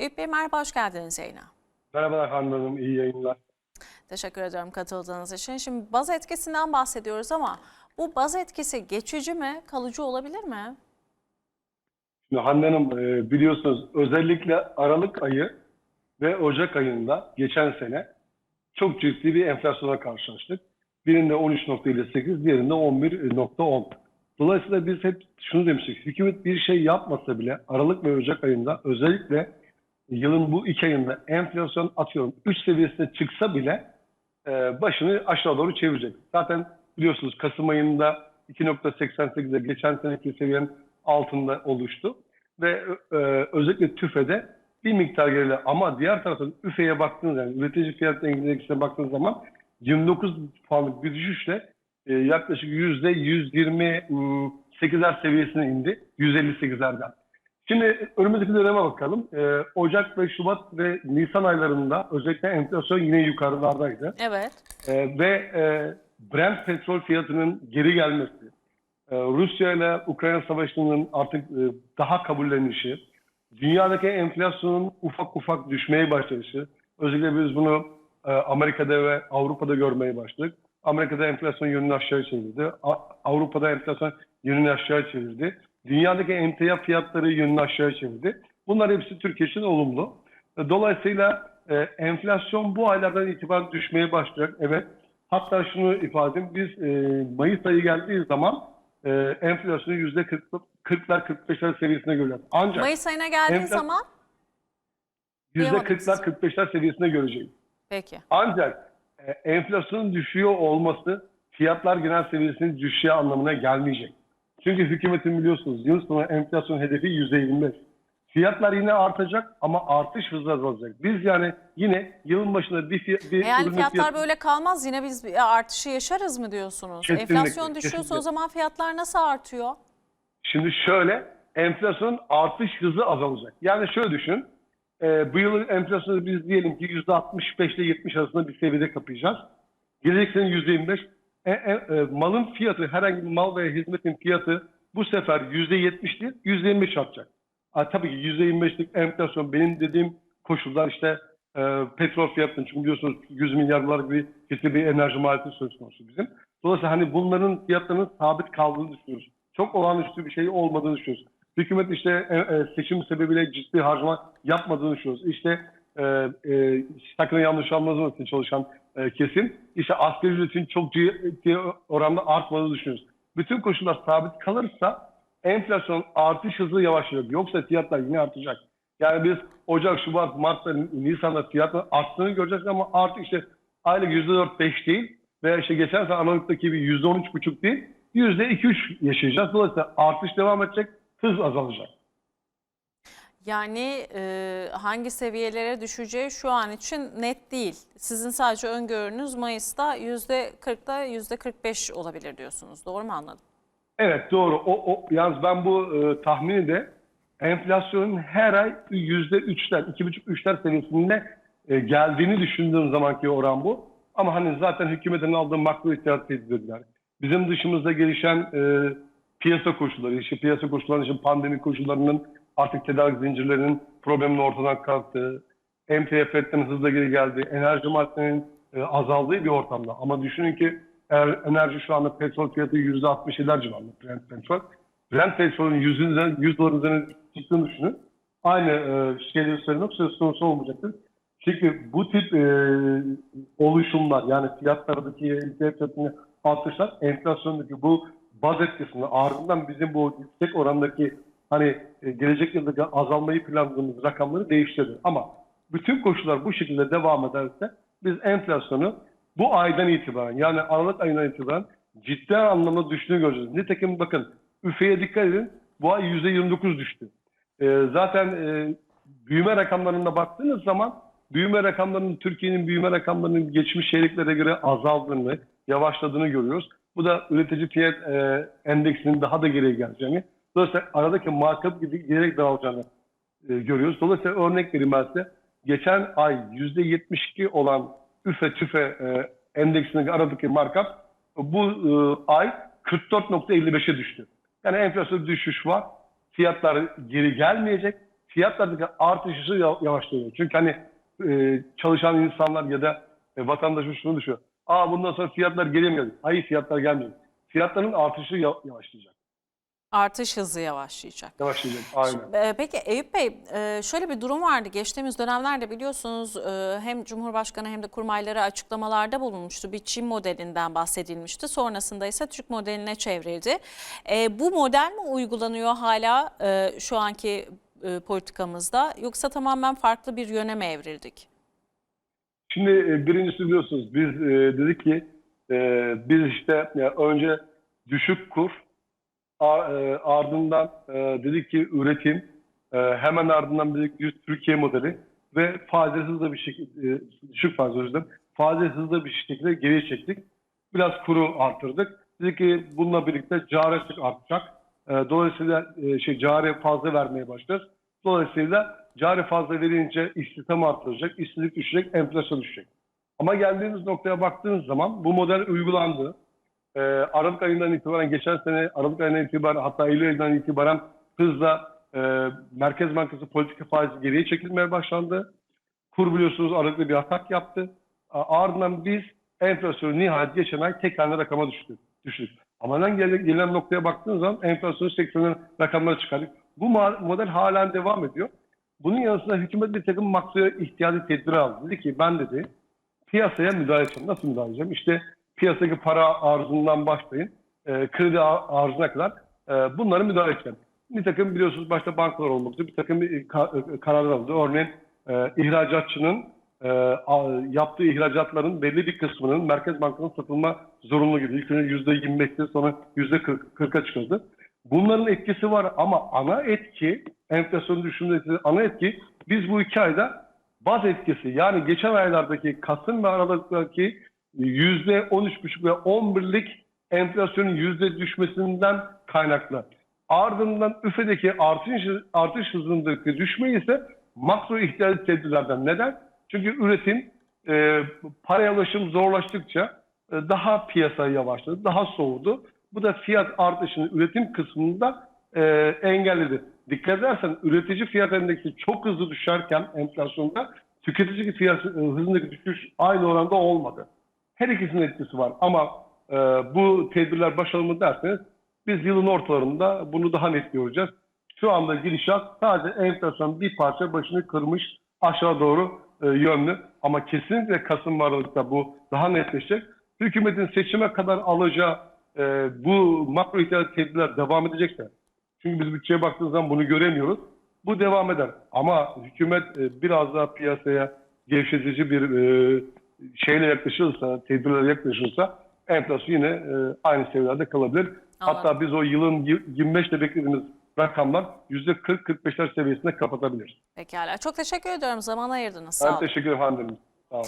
Eyüp Bey merhaba, hoş geldiniz yayına. Merhabalar Hanım Hanım, iyi yayınlar. Teşekkür ediyorum katıldığınız için. Şimdi baz etkisinden bahsediyoruz ama bu baz etkisi geçici mi, kalıcı olabilir mi? Şimdi Hande Hanım e, biliyorsunuz özellikle Aralık ayı ve Ocak ayında geçen sene çok ciddi bir enflasyona karşılaştık. Birinde 13.58, diğerinde 11.10. Dolayısıyla biz hep şunu demiştik. Hükümet bir şey yapmasa bile Aralık ve Ocak ayında özellikle yılın bu iki ayında enflasyon atıyorum 3 seviyesine çıksa bile e, başını aşağı doğru çevirecek. Zaten biliyorsunuz Kasım ayında 2.88'de geçen seneki seviyenin altında oluştu. Ve e, özellikle TÜFE'de bir miktar geriledi. Ama diğer taraftan üfeye baktığınız zaman, üretici fiyat endeksine baktığınız zaman 29 puanlık bir düşüşle e, yaklaşık %128'ler seviyesine indi. 158'lerden. Şimdi önümüzdeki döneme bakalım. E, Ocak ve Şubat ve Nisan aylarında özellikle enflasyon yine yukarılardaydı. Evet. E, ve e, Brent petrol fiyatının geri gelmesi, e, Rusya ile Ukrayna savaşının artık e, daha kabullenişi, dünyadaki enflasyonun ufak ufak düşmeye başlayışı, özellikle biz bunu e, Amerika'da ve Avrupa'da görmeye başladık. Amerika'da enflasyon yönünü aşağı çevirdi. A- Avrupa'da enflasyon yönünü aşağı çevirdi. Dünyadaki emtia fiyatları yönünü aşağı çevirdi. Bunlar hepsi Türkiye için olumlu. E, Dolayısıyla e, enflasyon bu aylardan itibaren düşmeye başlayacak. Evet. Hatta şunu ifade edeyim. Biz e, Mayıs ayı geldiği zaman e, enflasyonu yüzde 40'lar 45'ler seviyesine göreceğiz. Ancak Mayıs ayına geldiği zaman yüzde duyamadım 40'lar sizi. 45'ler seviyesine göreceğiz. peki. Ancak e, enflasyonun düşüyor olması fiyatlar genel seviyesinin düşüşü anlamına gelmeyecek. Çünkü hükümetin biliyorsunuz yıl sonu enflasyon hedefi %25. Fiyatlar yine artacak ama artış hızlı azalacak. Biz yani yine yılın başında bir, fiy- bir E Yani fiyatlar fiyatı- böyle kalmaz yine biz bir artışı yaşarız mı diyorsunuz? Kesinlikle, Enflasyon düşüyorsa o kesinlikle. zaman fiyatlar nasıl artıyor? Şimdi şöyle enflasyonun artış hızı azalacak. Yani şöyle düşün. E, bu yılın enflasyonu biz diyelim ki %65 ile 70 arasında bir seviyede kapayacağız. Gelecek sene %25. E, e, e, malın fiyatı, herhangi bir mal veya hizmetin fiyatı bu sefer %70 değil, %25 artacak. Ha, tabii ki %25'lik enflasyon benim dediğim koşullar işte e, petrol fiyatının çünkü biliyorsunuz 100 milyar dolar gibi ciddi bir enerji maliyeti söz konusu bizim. Dolayısıyla hani bunların fiyatlarının sabit kaldığını düşünüyoruz. Çok olağanüstü bir şey olmadığını düşünüyoruz. Hükümet işte e, e, seçim sebebiyle ciddi harcama yapmadığını düşünüyoruz. İşte e, e, sakın yanlış anlamasın çalışan e, kesim işte asgari ücretin çok ciddi oranda artmadığını düşünüyoruz. Bütün koşullar sabit kalırsa enflasyon artış hızı yavaşlayacak. Yoksa fiyatlar yine artacak. Yani biz Ocak, Şubat, Mart'ta, Nisan'da fiyatların arttığını göreceğiz ama artık işte aylık %4-5 değil veya işte geçen sene Aralık'taki gibi %13,5 değil %2-3 yaşayacağız. Dolayısıyla artış devam edecek, hız azalacak. Yani e, hangi seviyelere düşeceği şu an için net değil. Sizin sadece öngörünüz Mayıs'ta %40'da %45 olabilir diyorsunuz. Doğru mu anladım? Evet doğru. O, o, yalnız ben bu e, tahmini de enflasyonun her ay %3'ler, 2,5-3'ler seviyesinde e, geldiğini düşündüğüm zamanki oran bu. Ama hani zaten hükümetin aldığı makro ihtiyat tedbirler. Bizim dışımızda gelişen e, piyasa koşulları, işte piyasa koşulları için pandemi koşullarının artık tedarik zincirlerinin probleminin ortadan kalktığı, fiyatlarının hızla geri geldiği, enerji maddelerinin e, azaldığı bir ortamda. Ama düşünün ki eğer enerji şu anda petrol fiyatı %67'ler civarında Brent petrol. Brent petrolün 100, üzerine, 100 dolar üzerine çıktığını düşünün. Aynı e, şeyleri söylemek söz konusu olmayacaktır. Çünkü bu tip e, oluşumlar yani fiyatlardaki fiyatının artışlar enflasyondaki bu baz etkisini ardından bizim bu yüksek orandaki hani e, gelecek yıldaki azalmayı planladığımız rakamları değiştirir. Ama bütün koşullar bu şekilde devam ederse biz enflasyonu bu aydan itibaren yani Aralık ayından itibaren ciddi anlamda düştüğünü göreceğiz. Nitekim bakın üfeye dikkat edin bu ay %29 düştü. E, zaten e, büyüme rakamlarına baktığınız zaman büyüme rakamlarının Türkiye'nin büyüme rakamlarının geçmiş çeyreklere göre azaldığını, yavaşladığını görüyoruz. Bu da üretici fiyat e, endeksinin daha da geriye geleceğini, dolayısıyla aradaki gibi giderek dağılacağını e, görüyoruz. Dolayısıyla örnek vereyim ben size. Geçen ay %72 olan üfe tüfe e, endeksindeki aradaki markup bu e, ay 44.55'e düştü. Yani enflasyon düşüş var. Fiyatlar geri gelmeyecek. fiyatlardaki artışı ya- yavaşlıyor. Çünkü hani e, çalışan insanlar ya da e, vatandaşın şunu düşünüyor. Aa bundan sonra fiyatlar gelemiyor. Hayır fiyatlar gelmiyor. Fiyatların artışı ya- yavaşlayacak. Artış hızı yavaşlayacak. Yavaşlayacak. Aynen. Ee, Peki Eyüp Bey, e, şöyle bir durum vardı. Geçtiğimiz dönemlerde biliyorsunuz e, hem Cumhurbaşkanı hem de kurmayları açıklamalarda bulunmuştu. Bir Çin modelinden bahsedilmişti. Sonrasında ise Türk modeline çevrildi. E, Bu model mi uygulanıyor hala e, şu anki e, politikamızda yoksa tamamen farklı bir yöne mi evrildik? Şimdi e, birincisi biliyorsunuz biz e, dedik ki e, biz işte önce düşük kur e, ardından e, dedik ki üretim e, hemen ardından dedik ki Türkiye modeli ve faizi hızlı bir şekilde düşük faiz yüzden faizi hızlı bir şekilde geriye çektik. Biraz kuru artırdık. Dedik ki bununla birlikte cari artacak. E, dolayısıyla e, şey cari fazla vermeye başlarız. Dolayısıyla cari fazla verince istihdam artıracak, işsizlik düşecek, enflasyon düşecek. Ama geldiğimiz noktaya baktığınız zaman bu model uygulandı. Ee, Aralık ayından itibaren, geçen sene Aralık ayından itibaren hatta Eylül ayından itibaren hızla e, Merkez Bankası politika faizi geriye çekilmeye başlandı. Kur biliyorsunuz Aralık'ta bir atak yaptı. Ardından biz enflasyonu nihayet geçen ay tek haneli rakama düştük. düştük. Ama lan gelen, gelen noktaya baktığınız zaman enflasyonu 80'den rakamlara çıkardık. Bu model halen devam ediyor. Bunun yanısında hükümet bir takım makroya ihtiyacı tedbiri aldı. Dedi ki ben dedi piyasaya müdahale edeceğim. Nasıl müdahale edeceğim? İşte piyasadaki para arzundan başlayın. E, kredi arzuna kadar e, bunları müdahale edeceğim. Bir takım biliyorsunuz başta bankalar olmak üzere bir takım e, e, kararlar aldı. Örneğin e, ihracatçının e, yaptığı ihracatların belli bir kısmının Merkez Bankası'na satılma zorunlu gibi. İlk önce %25'ti sonra %40'a çıkıldı. Bunların etkisi var ama ana etki, enflasyonu düşündüğünüzde ana etki biz bu iki ayda baz etkisi yani geçen aylardaki Kasım ve Aralık'taki yüzde 13,5 ve 11'lik enflasyonun yüzde düşmesinden kaynaklı. Ardından üfedeki artış, artış hızındaki düşme ise makro ihtiyaç tedbirlerden. Neden? Çünkü üretim e, paraya ulaşım zorlaştıkça e, daha piyasaya yavaşladı, daha soğudu. Bu da fiyat artışını üretim kısmında e, engelledi. Dikkat edersen üretici fiyat endeksi çok hızlı düşerken enflasyonda tüketici fiyat e, hızındaki düşüş aynı oranda olmadı. Her ikisinin etkisi var ama e, bu tedbirler başarılı mı derseniz biz yılın ortalarında bunu daha net göreceğiz. Şu anda gidişat sadece enflasyon bir parça başını kırmış aşağı doğru e, yönlü ama kesinlikle Kasım Aralık'ta bu daha netleşecek. Hükümetin seçime kadar alacağı e, bu makro ihtiyaç tedbirler devam edecekse çünkü biz bütçeye baktığımız zaman bunu göremiyoruz. Bu devam eder. Ama hükümet e, biraz daha piyasaya gevşetici bir e, şeyle yaklaşırsa, tedbirlerle yaklaşırsa enflasyon yine e, aynı seviyelerde kalabilir. Hatta biz o yılın y- 25'te beklediğimiz rakamlar %40-45'ler seviyesinde kapatabiliriz. Pekala. Çok teşekkür ediyorum. Zaman ayırdınız. Sağ Ben olun. teşekkür ederim. Sağ olun.